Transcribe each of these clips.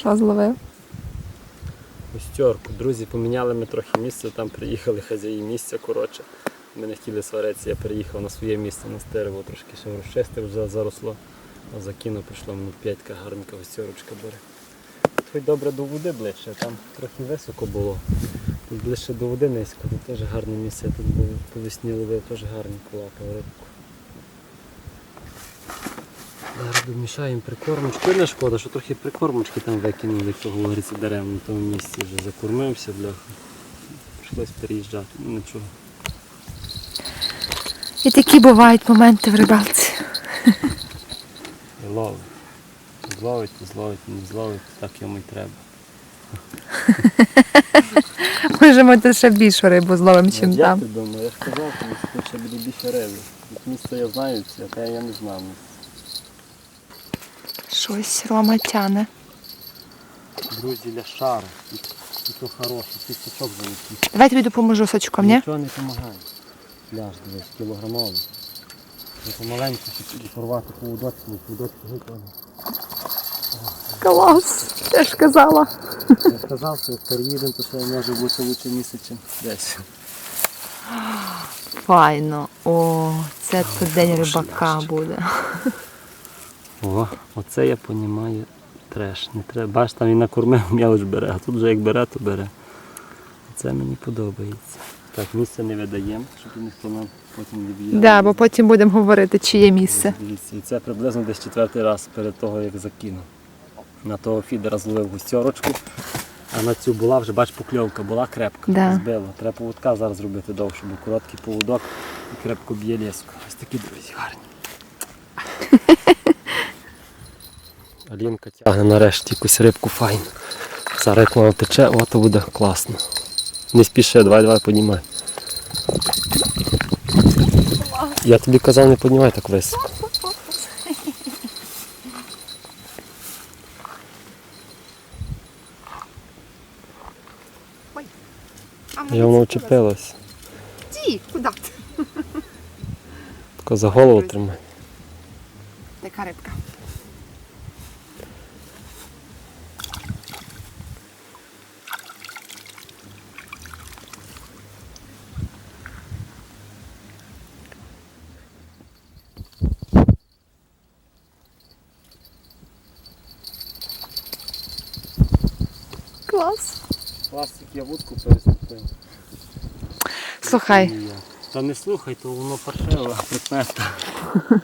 що зловив? Густерку. Друзі, поміняли ми трохи місце, там приїхали хазяї місця, коротше. Ми не хотіли сваритися, я переїхав на своє місце на стерево, трошки ще вже заросло. А закинув, прийшло минут 5 гарненька густерочка бере. Хоч добре до води ближче, там трохи високо було. Тут ближче до води низько, тут теж гарне місце, тут був по весні ловив, теж гарненько лапав рибку. Зараз домішаємо прикормочку. Не шкода, що трохи прикормочки там викинули, як то говориться, дерев на тому місці вже закормився, бляха. Прийшлось переїжджати, ну нічого. І такі бувають моменти в рибалці. Ловить. Зловить, зловить, не зловить, так йому й треба. Може, ми тут ще більшу рибу зловимо, чим Ну, я там. ти думаю, я ж казав, що ще буде більше риби. Місце я знаю, а те я не знаю. Щось Рома тяне. Друзі, ляшари. І, і то хороше, ти сачок. Давай тобі допоможу сачком, ні? Нічого не допомагає. Ляж, дивись, кілограмовий. Це помаленьку, щоб і порвати поводочку, поводочку виконати. Клас! Я ж казала. Я сказав, що як переїдемо, то ще може бути лучше місяць, ніж десь. Файно. О, це тут день рибака буде. О, оце я понімаю треш. Не треба. Бач, там і накормив м'яч бере, а тут вже як бере, то бере. Це мені подобається. Так, місце не видаємо, щоб ніхто нам потім не б'є. Да, бо потім будемо говорити, чиє місце. Дивіться, і це приблизно десь четвертий раз перед того, як закинув. На того фідера зловив густерочку, а на цю була вже, бач, покльовка, була крепка, Да. збила. Треба поводка зараз зробити довше, бо короткий поводок і крепко б'є леску. Ось такі друзі гарні. Алінка тягне нарешті якусь рибку файну. Зараз як вона тече, о, то буде класно. Не спіши, давай, давай, піднімай. Я тобі казав, не піднімай так високо. Я воно вчепилась. Ті, куди ти? Тако за голову тримай. Така рибка. Клас. Пластик я вудку переступив. Слухай, Та не слухай, то воно паршиве, прикмета.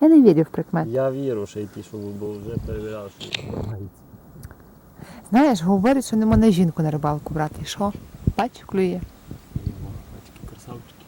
я не вірю в прикмет. Я вірю, що й пішов, бо вже перевіряв, що Знаєш, говорять, що не можна жінку на рибалку брати. І що? Бач, клює. Такі красавчики.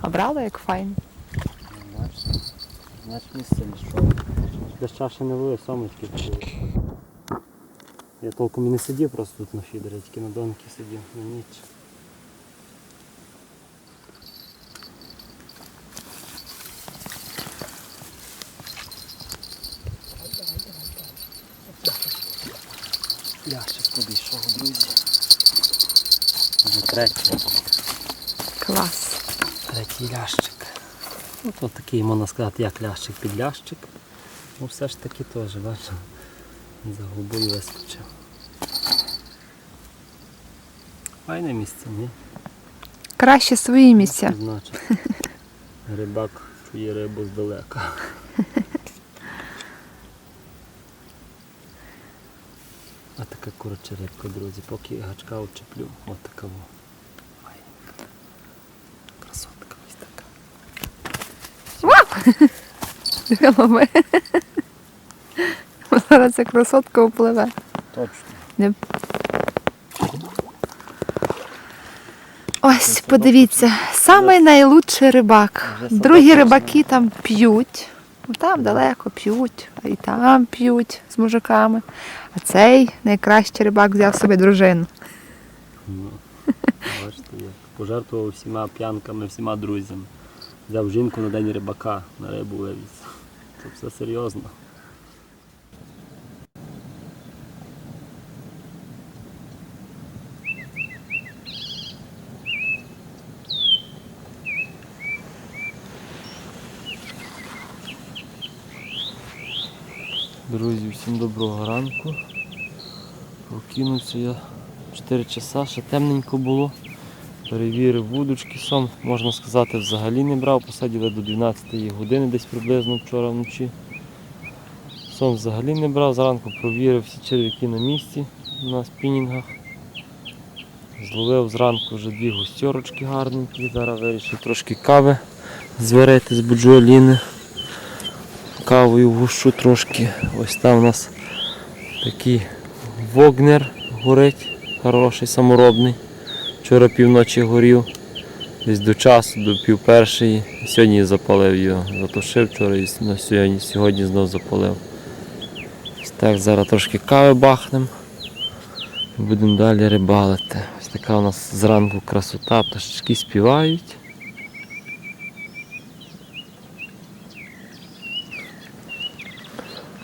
А брала як файн. Бачиш, значить місце. Без чаші не вили, самочки були. Я толком і не сидів просто тут на фідері, тільки на донки сидів на ніч. Ящик підійшов, друзі. Вже третій. Клас. Третій лящик. Ну, то такий, можна сказати, як лящик під лящик. Ну все ж таки теж, бачу. За губою вискочив. Файне місце, ні? Краще свої місця. Значить? Рибак чує рибу здалека. А така коротше рибка, друзі, поки гачка очеплю, от така. Красотка ось така. Голови. Зараз ця красотка впливе. Точно. Ось, подивіться, самий найлучший рибак. Другі рибаки там п'ють. Ну, Там далеко п'ють, а і там п'ють з мужиками. А цей найкращий рибак взяв собі дружину. Ну, бачите, як пожертвував всіма п'янками, всіма друзями. Взяв жінку на день рибака, на рибу вивіз. Це все серйозно. Друзі, всім доброго ранку. Прокинувся я 4 часа, ще темненько було. Перевірив вудочки, сон, можна сказати, взагалі не брав, посадили до 12 години десь приблизно вчора вночі. Сон взагалі не брав, зранку провірив всі черв'яки на місці на спінінгах. Зловив зранку вже дві густерочки гарненькі. Зараз вирішив трошки кави зварити з буджуаліни. Кавою гущу трошки. Ось там у нас такий вогнер горить, хороший саморобний. Вчора півночі горів, десь до часу, до пів першої. Сьогодні запалив його, затушив вчора і сьогодні, сьогодні знов запалив. Ось так, зараз трошки кави бахнемо. Будемо далі рибалити. Ось така у нас зранку красота, пташечки співають.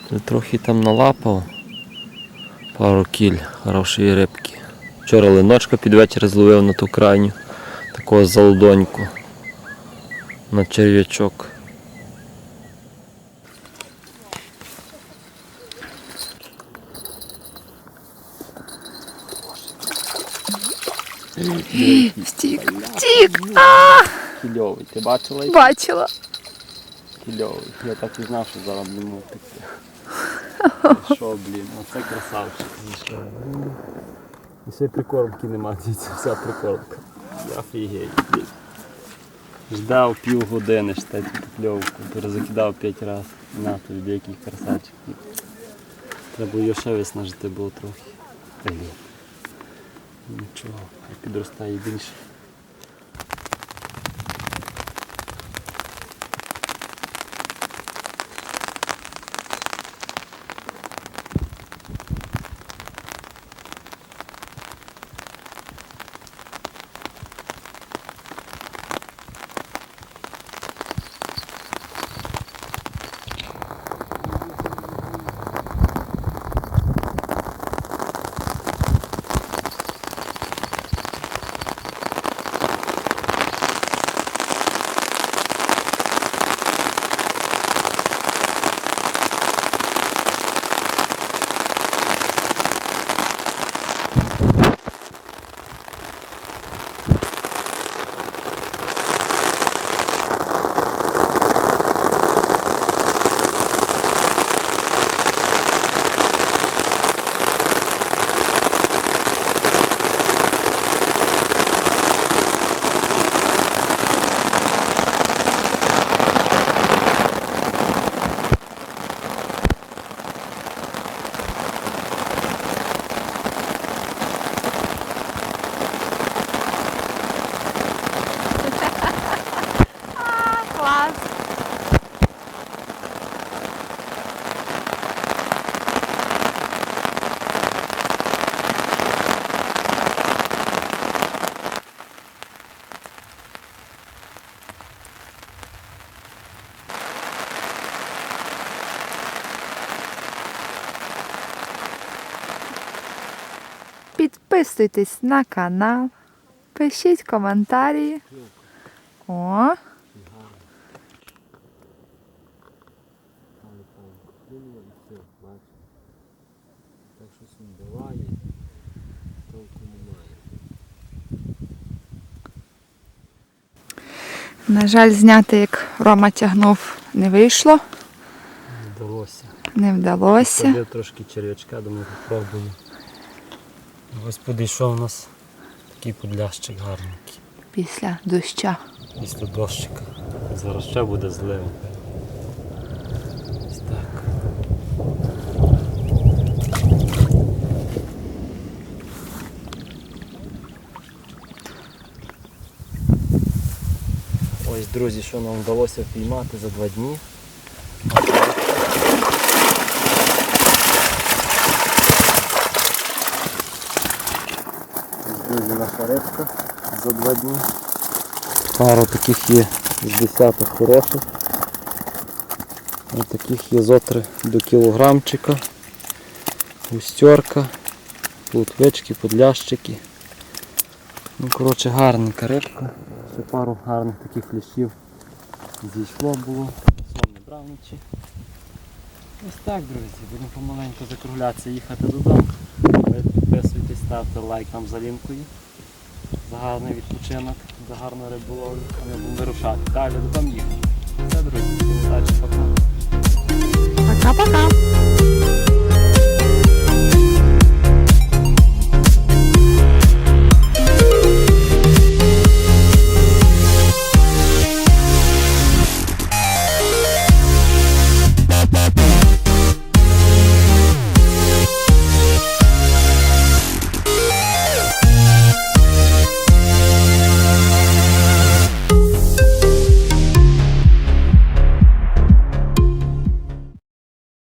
Я Трохи там налапав пару кіль хорошої рибки. Вчора линочка під вечір зловив на ту крайню, такого залдоньку на черв'ячок. Втік, втік! Кільовий, ти бачила? бачила. Кільовий. Я так і знав, що зараз будемо втекти. Що, блін, оце красавчик. І ще прикормки нема, дивіться, вся прикормка. Я офігей, блін. Ждав півгодини штаті покльовку, перезакидав п'ять разів. На тобі деякий красавчик. Треба його ще виснажити було трохи. Блін. Нічого, підростає більше. Підписуйтесь на канал, пишіть коментарі. О, Так щось вбиває, толку немає. на жаль, зняти, як Рома тягнув, не вийшло, Не вдалося. не вдалося. Садив трошки черв'ячка, думаю, попробую. Ось підійшов у нас такий подлящик гарненький. Після доща. Після дощика. Зараз ще буде злива. Ось так. Ось, друзі, що нам вдалося впіймати за два дні. Ось, Друзі, наша рибка за два дні. Пару таких є з десяток хороших. Ось таких є зотри до кілограмчика. Густерка, плутвички, подлящики. Ну, коротше, гарненька рибка. Ще пару гарних таких ліщів зійшло було. Сон не брав ночі. Ось так, друзі, будемо помаленьку закруглятися, їхати додому. Ви підписуйтесь, ставте лайк нам за лінкою гарний відпочинок, за гарну риболовлю. Ми будемо вирушати. Далі до там їхати. Все, друзі, удачі, пока. Пока-пока.